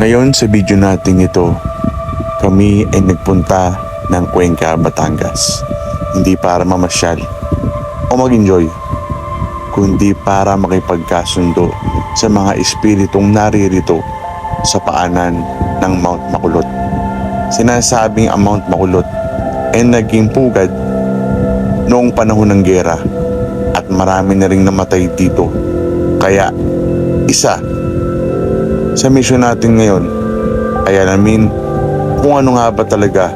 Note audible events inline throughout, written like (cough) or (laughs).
Ngayon sa video natin ito, kami ay nagpunta ng Cuenca, Batangas. Hindi para mamasyal o mag-enjoy, kundi para makipagkasundo sa mga espiritong naririto sa paanan ng Mount Makulot. Sinasabing ang Mount Makulot ay naging pugad noong panahon ng gera at marami na ring namatay dito. Kaya isa sa mission natin ngayon ay alamin kung ano nga ba talaga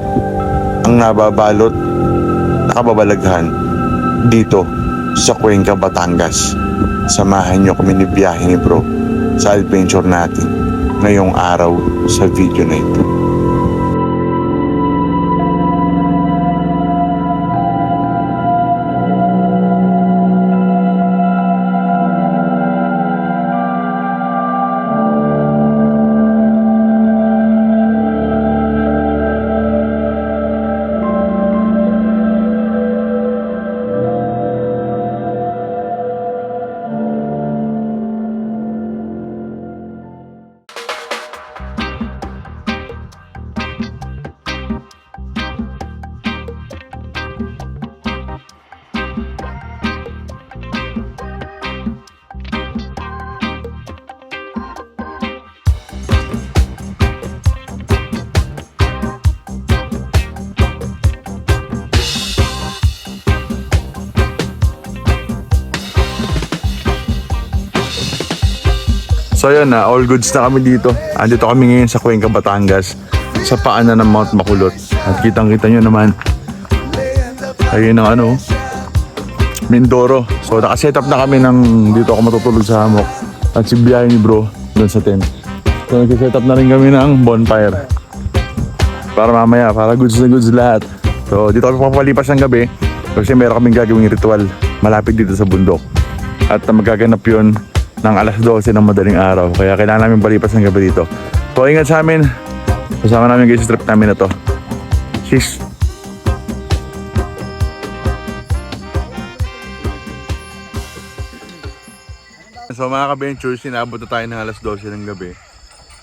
ang nababalot nakababalaghan dito sa Cuenca, Batangas. Samahan niyo kami ni biyahe ni bro sa adventure natin ngayong araw sa video na ito. So yun na, all goods na kami dito. Andito kami ngayon sa Cuenca, Batangas sa paanan ng Mount Makulot. At kitang kita nyo naman ayun ang ano Mindoro. So nakaset up na kami ng dito ako matutulog sa hammock. At si biyahe ni bro doon sa tent. So nagsiset up na rin kami ng bonfire. Para mamaya, para goods na goods lahat. So dito kami papalipas ng gabi kasi meron kaming gagawing ritual malapit dito sa bundok. At magaganap yun ng alas 12 ng madaling araw. Kaya kailangan namin palipas ng gabi dito. So ingat sa amin. Kasama namin guys trip namin na to. Sis. So mga ka-ventures, sinabot na tayo ng alas 12 ng gabi.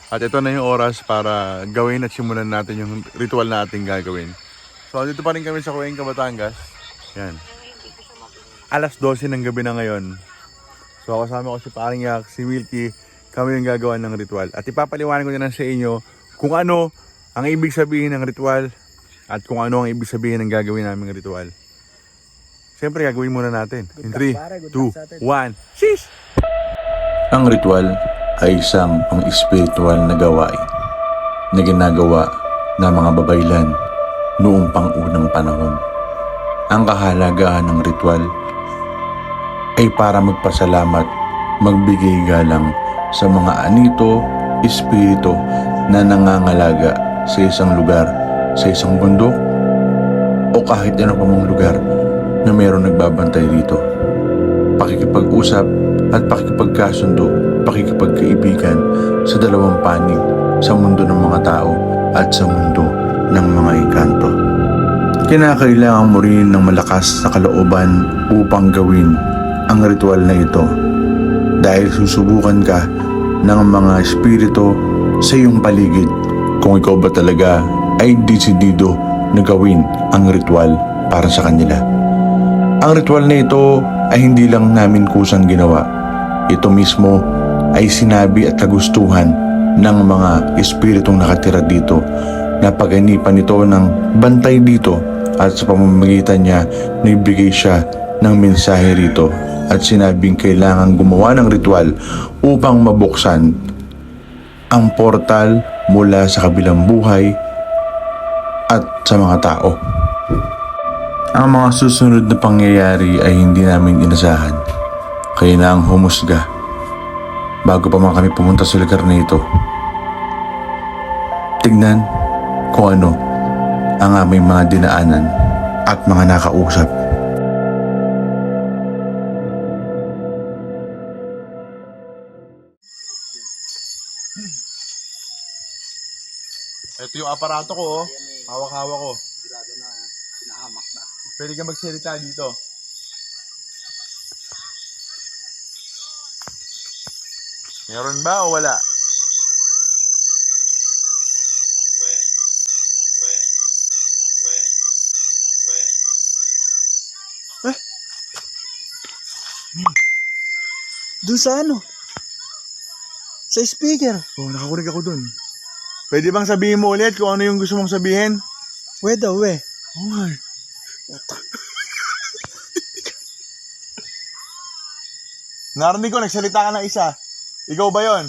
At ito na yung oras para gawin at simulan natin yung ritual na ating gagawin. So dito pa rin kami sa Cuenca, Batangas. Yan. Alas 12 ng gabi na ngayon. So kasama ko si Paring Yak, si Wilkie, kami yung gagawa ng ritual. At ipapaliwanag ko na lang sa inyo kung ano ang ibig sabihin ng ritual at kung ano ang ibig sabihin ng gagawin naming ritual. Siyempre, gagawin muna natin. In 3, 2, 1, sis! Ang ritual ay isang pang-espiritual na gawain na ginagawa ng mga babaylan noong pang-unang panahon. Ang kahalagahan ng ritual ay para magpasalamat, magbigay galang sa mga anito, espiritu na nangangalaga sa isang lugar, sa isang bundok, o kahit ano pa mang lugar na mayroong nagbabantay dito. Pakikipag-usap at pakikipagkasundo, pakikipagkaibigan sa dalawang panig sa mundo ng mga tao at sa mundo ng mga ikanto. Kinakailangan mo rin ng malakas na kalooban upang gawin ang ritual na ito dahil susubukan ka ng mga espiritu sa iyong paligid kung ikaw ba talaga ay desidido na gawin ang ritual para sa kanila. Ang ritual na ito ay hindi lang namin kusang ginawa. Ito mismo ay sinabi at kagustuhan ng mga espiritong nakatira dito na paganipan ito ng bantay dito at sa pamamagitan niya nagbigay siya ng mensahe rito at sinabing kailangan gumawa ng ritual upang mabuksan ang portal mula sa kabilang buhay at sa mga tao. Ang mga susunod na pangyayari ay hindi namin inasahan. Kaya na ang humusga bago pa man kami pumunta sa lugar na ito. Tignan kung ano ang aming mga dinaanan at mga nakausap. Ito yung aparato ko, oh. Eh. Hawak-hawak ko. Sigurado na, pinahamak na. Pwede kang magsalita dito. Meron ba o wala? We. We. We. We. Eh? Hmm. Doon sa ano? Sa speaker. Oh, nakakurig ako doon. Pwede bang sabihin mo ulit kung ano yung gusto mong sabihin? We daw, we. Oo nga. eh. Narinig ko, nagsalita ka ng isa. Ikaw ba yon?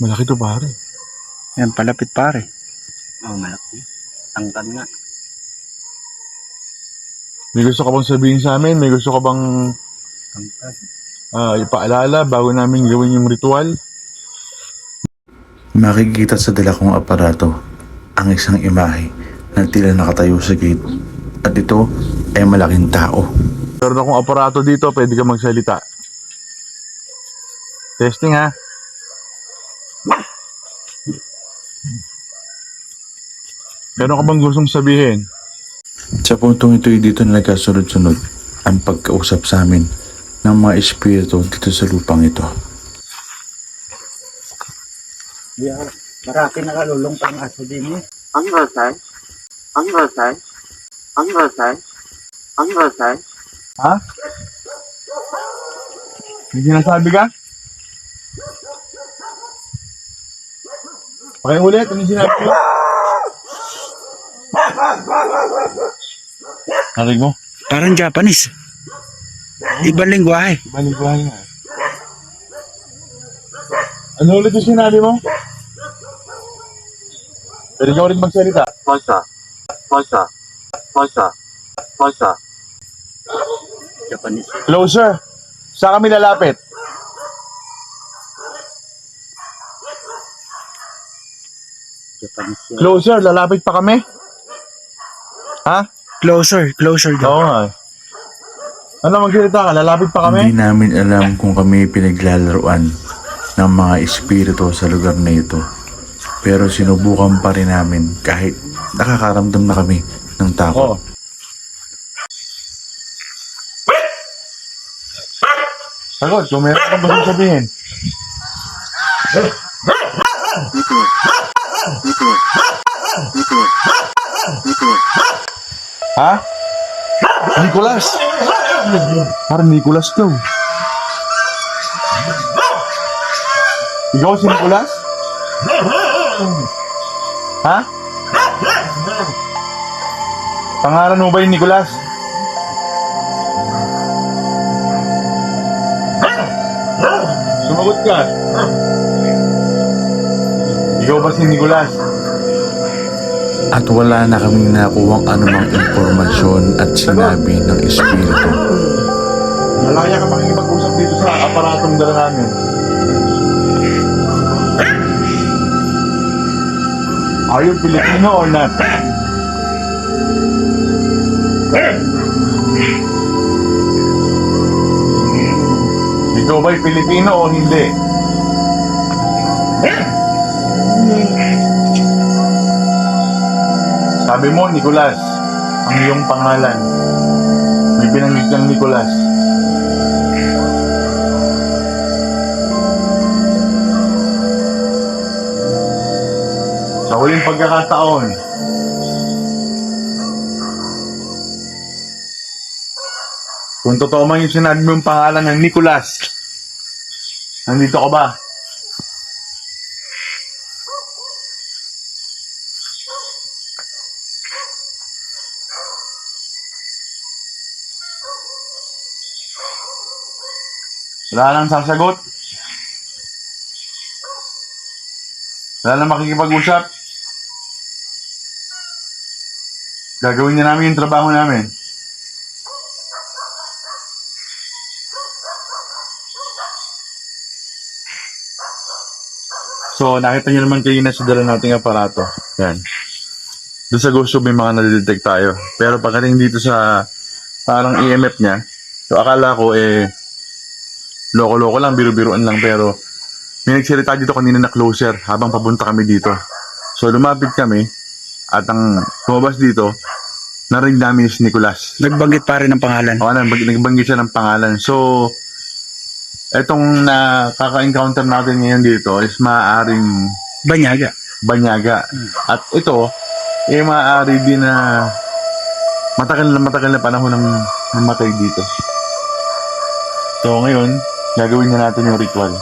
Malaki to pare. Yan, palapit pare. Oh, malaki. Tangkad nga. May gusto ka bang sabihin sa amin? May gusto ka bang ah, ipaalala bago namin gawin yung ritual? Makikita sa dala kong aparato ang isang imahe na tila nakatayo sa gate at ito ay malaking tao. Meron akong aparato dito, pwede ka magsalita. Testing ha. Meron ka bang gustong sabihin? Sa puntong ito ay dito na nagkasunod-sunod ang pagkausap sa amin ng mga espiritu dito sa lupang ito. Ako. Marami nakalulong pang aso din eh. Ang rasay? Ang rasay? Ang rasay? Ang rasay? Ha? May sinasabi ka? Pakiulit, ano yung sinabi mo? (laughs) Narinig mo? Parang Japanese. Ibang lingwahe. Baliguan nga. Ano ulit yung sinabi mo? Pwede ka ulit magsalita. Pasa. Pasa. Pasa. Pasa. Japanese. Closer. Saan kami lalapit? Japanese. Closer, lalapit pa kami? Ha? Closer, closer daw. Oo nga. Ano magsalita ka? Lalapit pa kami? Hindi namin alam kung kami pinaglalaruan ng mga espiritu sa lugar na ito. Pero sinubukan pa rin namin kahit nakakaramdam na kami ng takot. Oo. Sagot, kung meron ka ba sabihin? Ha? Nicolas! Parang Nicolas ka. oh. Ikaw si Nicolas? Ha? Pangalan mo ba yung Nicolas? Sumagot ka. Ikaw ba si Nicolas? At wala na kaming nakuwang anumang impormasyon at sinabi ng espiritu. Malaya ka makikipag-usap dito sa aparatong dala namin. Are you Filipino or not? Ikaw ba'y Pilipino o hindi? Sabi mo, Nicolas, ang iyong pangalan. May binanggit ng Nicolas. Sa huling pagkakataon, kung totoo man yung sinabi mong pangalan ng Nicolas, nandito ka ba? Wala nang sasagot? Wala nang makikipag-usap? Gagawin niya namin yung trabaho namin. So, nakita niyo naman kayo na sa dala nating aparato. Yan. Doon sa gusto may mga nadidetect tayo. Pero pagdating dito sa parang EMF niya, so akala ko eh loko-loko lang, biro-biroan lang. Pero may nagsalita dito kanina na closer habang papunta kami dito. So lumapit kami at ang lumabas dito, narinig namin si Nicolas. Nagbanggit pa rin ng pangalan. O ano, bag- nagbanggit siya ng pangalan. So, etong nakaka-encounter natin ngayon dito is maaaring Banyaga. banyaga. At ito, eh maaari din na matagal na matagal na panahon ng namatay dito. So ngayon, gagawin na natin yung ritual.